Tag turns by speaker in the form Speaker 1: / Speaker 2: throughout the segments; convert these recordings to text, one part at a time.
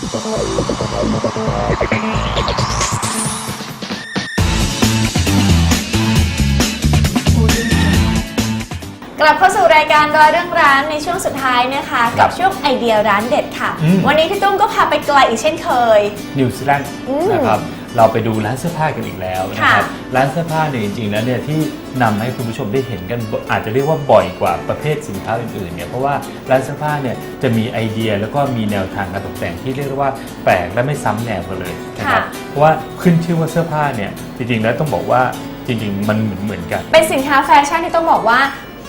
Speaker 1: กลับเข้าสู่รายการร้อยเรื่องร้านในช่วงสุดท้ายนะคะ
Speaker 2: ครั
Speaker 1: กับช่วงไอเดียร้านเด็ดค่ะ
Speaker 2: อืม
Speaker 1: วันนี้พี่ตุ้มก็พาไปไกลอีกเช่นเคย
Speaker 2: นิวซีแลนด์
Speaker 1: อืม
Speaker 2: นะครับ เราไปดูร้านเสื้อผ้ากันอีกแล้วนะครับ
Speaker 1: ค่ะ
Speaker 2: ร้านเสื้อผ้าเนี่ยจริงๆแล้วเนี่ยที่นำให้คุณผู้ชมได้เห็นกันบ่อาจจะเรียกว่าบ่อยกว่าประเภทสินค้าอื่นๆเนี่ยเพราะว่าร้านเสื้อผ้าเนี่ยจะมีไอเดียแล้วก็มีแนวทางการตกแต่งที่เรียกได้ว่าแปลกและไม่ซ้ำแนวกันเลยนะครับ
Speaker 1: ค่ะ
Speaker 2: เพราะว่าขึ้นชื่อว่าเสื้อผ้าเนี่ยจริงๆแล้วต้องบอกว่าจริงๆ มันเหมือนเหมือนกัน
Speaker 1: เป็นสินค้าแฟชั่นที่ต้องบอกว่า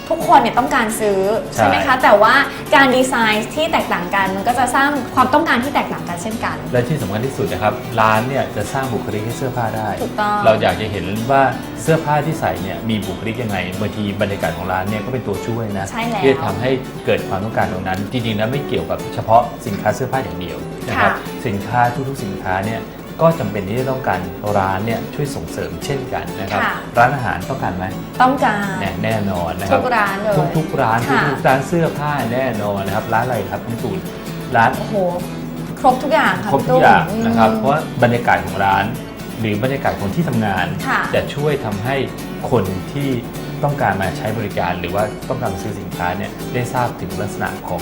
Speaker 1: ทุกคนเนี่ยต้องการซื้อ
Speaker 2: ใช่
Speaker 1: ใช่ไหมคะ แต่ว่าการดีไซน์ที่แตกต่างกัน มันก็จะสร้างความต้องการที่แตกต่างกันเช่นกัน
Speaker 2: และที่สำคัญที่สุดนะครับร้านเนี่ยจะสร้างบุคลิกให้เสื้อผ้าได้
Speaker 1: ถูกต้อง
Speaker 2: เราอยากจะเห็นว่าเสื้อผ้าที่ใส่เนี่ยมีบุคลิกยังไงบางทีบรรยากาศของร้านเนี่ยก็เป็นตัวช่วยนะ
Speaker 1: ใช่แล้ว
Speaker 2: ที่จะทำให้เกิดความต้องการตรงนั้น จริงๆแล้วไม่เกี่ยวกับเฉพาะสินค้าเสื้อผ้าอย่างเดียวนะครับ
Speaker 1: ค่ะ
Speaker 2: สินค้าทุกๆสินค้าเนี่ย ก็จำเป็นที่จะต้องการร้านเนี่ยช่วยส่งเสริมเช่นกันนะครับ
Speaker 1: ค่ะ
Speaker 2: ร้านอาหารต้องการไหม
Speaker 1: ต้องการ
Speaker 2: แน่แน่นอนนะครับ
Speaker 1: ทุกร้านเลย
Speaker 2: ทุกๆร้าน
Speaker 1: ค่ะ
Speaker 2: ทุกๆร้านเสื้อผ้าแน่นอนนะครับ ร้านอะไรครับคุณตูนร้าน
Speaker 1: โอ้โหครบทุกอย่างค่ะ
Speaker 2: ครบ
Speaker 1: พี่
Speaker 2: ทุ
Speaker 1: ตุ้
Speaker 2: ก
Speaker 1: ม
Speaker 2: อย่างนะครับ
Speaker 1: อืม
Speaker 2: เพราะว่าบรรยากาศของร้าน หรือบรรยากาศของที่ทำงาน
Speaker 1: ค่ะ
Speaker 2: จะช่วยทำให้คนที่ต้องการมาใช้บริการหรือว่าต้องการมาซื้อสินค้าเนี่ยได้ทราบถึงลักษณะของ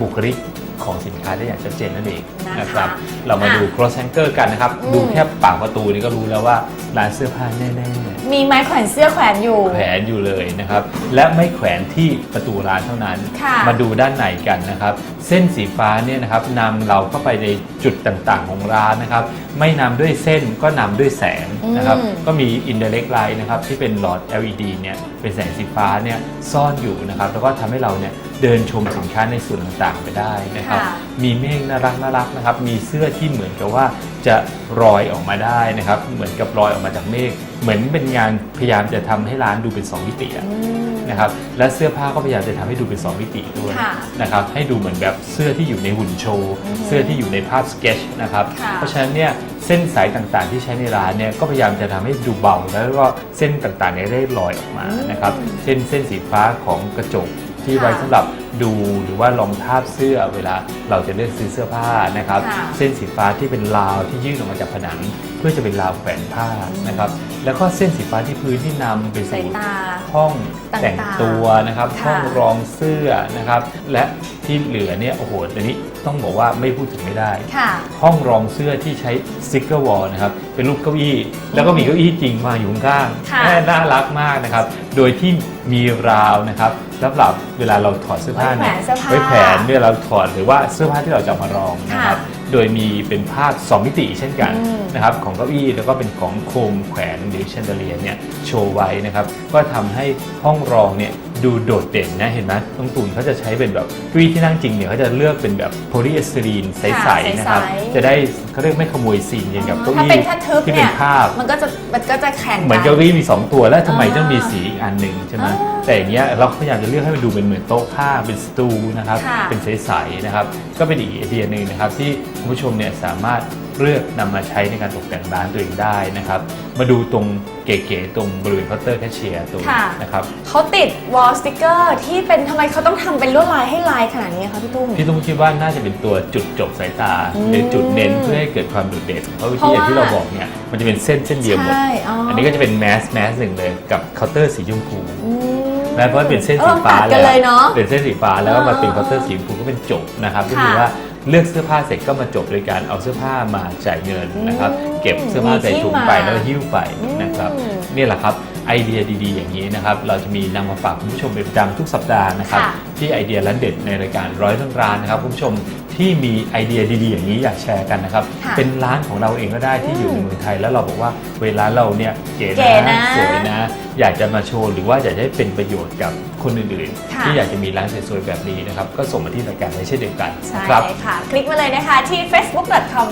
Speaker 2: บุคลิก ของสินค้าได้อย่างชัดเจนนั่นเอง
Speaker 1: นะคะ
Speaker 2: นะครับ เรามาดู
Speaker 1: อะ
Speaker 2: cross anchor กันนะครับ
Speaker 1: อืม
Speaker 2: ดูแค่ปากประตูนี่ก็รู้แล้วว่าร้านเสื้อผ้าแน่ๆ
Speaker 1: มีไม้แขวนเสื้อแขวนอยู่
Speaker 2: แขวนอยู่เลยนะครับ และไม่แขวนที่ประตูร้านเท่านั้น
Speaker 1: ค่ะ
Speaker 2: มาดูด้านในกันนะครับ เส้นสีฟ้าเนี่ยนะครับนำเราเข้าไปในจุดต่างๆ ของร้านนะครับ ไม่นำด้วยเส้นก็นำด้วยแสงนะครับ
Speaker 1: อืม
Speaker 2: ก็มี indirect light นะครับที่เป็นหลอด LED เนี่ยเป็นแสงสีฟ้าเนี่ยซ่อนอยู่นะครับ แล้วก็ทำให้เราเนี่ย เดินชมสินค้าในส่วนต่างๆไปได้นะครับ
Speaker 1: ค่ะ
Speaker 2: มีเมฆน่ารักน่ารักนะครับ มีเสื้อที่เหมือนกับว่าจะรอยออกมาได้นะครับ เหมือนกับรอยออกมาจากเมฆ เหมือนเป็นงานพยายามจะทำให้ร้านดูเป็นสองมิติอะ
Speaker 1: อืม
Speaker 2: นะครับและเสื้อผ้าก็พยายามจะทำให้ดูเป็นสองมิติด้วย
Speaker 1: ค่ะ
Speaker 2: นะครับให้ดูเหมือนแบบเสื้อที่อยู่ในหุ่นโชว์
Speaker 1: อือฮึ
Speaker 2: เสื้อที่อยู่ในภาพสเก็ตนะครับ
Speaker 1: ค่ะ
Speaker 2: เพราะฉะนั้นเนี่ยเส้นสายต่างๆที่ใช้ในร้านเนี่ยก็พยายามจะทำให้ดูเบาแล้วก็เส้นต่างๆเนี่ยได้ลอยออกมานะครับเช่นเส้นสีฟ้าของกระจก ที่ไว้
Speaker 1: ค่ะ
Speaker 2: สำหรับดูหรือว่าลองทาบเสื้อเวลาเราจะเลือกซื้อเสื้อผ้านะครับ
Speaker 1: ค่ะ
Speaker 2: เส้นสีฟ้าที่เป็นราวที่ยื่นออกมาจากผนัง เพื่อจะเป็นราวแขวนผ้านะครับ แล้วก็เส้นสีฟ้าที่พื้นที่นำไป
Speaker 1: สาย
Speaker 2: สู่
Speaker 1: ตา
Speaker 2: ห้อง
Speaker 1: ต่างๆ
Speaker 2: แต่งตัวนะครับ
Speaker 1: ค่ะ
Speaker 2: ห้องรองเสื้อนะครับ และที่เหลือเนี่ยโอ้โหอันนี้ต้องบอกว่าไม่พูดถึงไม่ได้
Speaker 1: ค่ะ
Speaker 2: ห้องรองเสื้อที่ใช้สติกเกอร์วอลนะครับเป็นรูปเก้าอี้ แล้วก็มีเก้าอี้จริงวางอยู่ข้าง
Speaker 1: ค่ะ
Speaker 2: ๆแม่น่ารักมากนะครับ โดยที่มีราวนะครับสำหรับเวลาเราถอดเสื้อผ้าเนี่ย
Speaker 1: ไว้แขวนเสื้อผ้า
Speaker 2: ไว้แขวนเมื่อเราถอดหรือว่าเสื้อผ้าที่เราจะเอามารองนะครับ
Speaker 1: ค่ะ
Speaker 2: โดยมีเป็นภาพ2มิติเช่นกัน
Speaker 1: อืม
Speaker 2: นะครับของเก้าอี้แล้วก็เป็นของโคมแขวนหรือแชนเดเลียเนี่ยโชว์ไว้นะครับก็ทำให้ห้องรองเนี่ย ดูโดดเด่นนะเห็นไหมตรงตูนเขาจะใช้เป็นแบบเก้าอี้ที่นั่งจริงเนี่ยเขาจะเลือกเป็นแบบโพลีเอสเตอรีนใสๆนะครับ
Speaker 1: ใสๆ
Speaker 2: จะได้เขาเรียกไม่ขโมยซีนอย่างกับเก้า
Speaker 1: ถ้า
Speaker 2: อี้
Speaker 1: เป็นถ้าทึบ
Speaker 2: ที่เป็
Speaker 1: เนี่
Speaker 2: น
Speaker 1: ย
Speaker 2: ภาพ
Speaker 1: มันก็จะมันก็จะแข่ง
Speaker 2: เหมือน
Speaker 1: กั
Speaker 2: เก้าอี้มี 2 ตัวแล้วทำไม
Speaker 1: อ่า
Speaker 2: ต้องมีสีอีกอันหนึ่งใช่ไหม
Speaker 1: อ่า
Speaker 2: แต่อย่างเงี้ยเราพยายามจะเลือกให้มันดูเป็นเหมือนโต๊ะผ้าเป็นสตูนะครับ
Speaker 1: ค่ะ
Speaker 2: เป็นใสๆนะครับ ก็เป็นอีกไอเดียหนึ่งนะครับที่คุณผู้ชมเนี่ยสามารถ เลือกนำมาใช้ในการตกแต่งร้านตัวเองได้นะครับ มาดูตรงเก๋ๆตรงบริเวณเคาน์เตอร์แคชเชียร์ตรง
Speaker 1: ค่ะ
Speaker 2: นะครับ
Speaker 1: เขาติดวอลสติกเกอร์ที่เป็นทำไมเขาต้องทำเป็นลวดลายให้ลายขนาดนี้คะพี่ตุ้ม
Speaker 2: พี่ตุ้มคิดว่าน่าจะเป็นตัวจุดจบสายตา
Speaker 1: อืม
Speaker 2: หรือจุดเน้นเพื่อให้เกิดความโดดเด่นเพราะ
Speaker 1: เพราะ
Speaker 2: ที่อย่างที่
Speaker 1: ว่า
Speaker 2: เราบอกเนี่ยมันจะเป็นเส้นเส้นเดียวหมด
Speaker 1: ใช่อ๋อ
Speaker 2: อั
Speaker 1: อั
Speaker 2: นนี้ก็จะเป็นแมสแมสหนึ่งเลยกับเคาน์เตอร์สีชมพู
Speaker 1: อืม
Speaker 2: นะเพราะว่าเป็นเส้น
Speaker 1: ออ
Speaker 2: สีฟ้า
Speaker 1: ตัดกันเลยเนาะ
Speaker 2: เป็นเส้นสีฟ้าแล้วก็มาเป็น
Speaker 1: อ๋อ
Speaker 2: เคาน์เตอร์สีชมพูก็เป็นจบนะครับก็
Speaker 1: ค่ะ
Speaker 2: คือว่า เลือกเสื้อผ้าเสร็จก็มาจบโดยการเอาเสื้อผ้ามาจ่ายเงินนะครับ
Speaker 1: อืม
Speaker 2: เก็บเสื้อผ้าใส่ถุงไปแล้วก็หิ้วไปนะครับ
Speaker 1: อืม
Speaker 2: นี่แหละครับ ไอเดียดีๆ อย่างนี้นะครับ เราจะมีนำมาฝากคุณผู้ชมเป็นประจำทุกสัปดาห์นะครับ
Speaker 1: ค่ะ
Speaker 2: ที่ไอเดียร้านเด็ดในรายการร้อยเรื่องร้านนะครับคุณผู้ชมที่มีไอเดียดีๆ อย่างนี้อยากแชร์กันนะครับ
Speaker 1: ค่ะ
Speaker 2: เป็นร้านของเราเองก็ได้ที่อยู่
Speaker 1: อื
Speaker 2: ใน
Speaker 1: ม
Speaker 2: เมืองไทย แล้วเราบอกว่าเวลาเราเนี่ยเก๋
Speaker 1: เก๋
Speaker 2: นะ
Speaker 1: นะ
Speaker 2: สวยนะ อยากจะมาโชว์หรือว่าอยากจะให้เป็นประโยชน์กับคนอื่น
Speaker 1: ค่ะ
Speaker 2: ๆที่อยากจะมีร้านสวยๆแบบนี้นะครับ ก็ส่งมาที่รายการในเช่นเดียวกัน
Speaker 1: ใช่
Speaker 2: นะครับ
Speaker 1: ค่ะ คลิกมาเลยนะคะที่ facebook.com/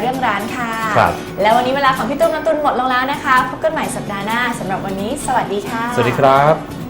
Speaker 1: เรื่องร้านค่ะ
Speaker 2: ครับ
Speaker 1: แล้ววันนี้เวลาของพี่ตุ้มน้ำตุนหมดลงแล้วนะคะ พบกันใหม่สัปดาห์หน้าสำหรับวันนี้ สวัสดีค่ะ
Speaker 2: สวัสดีครับ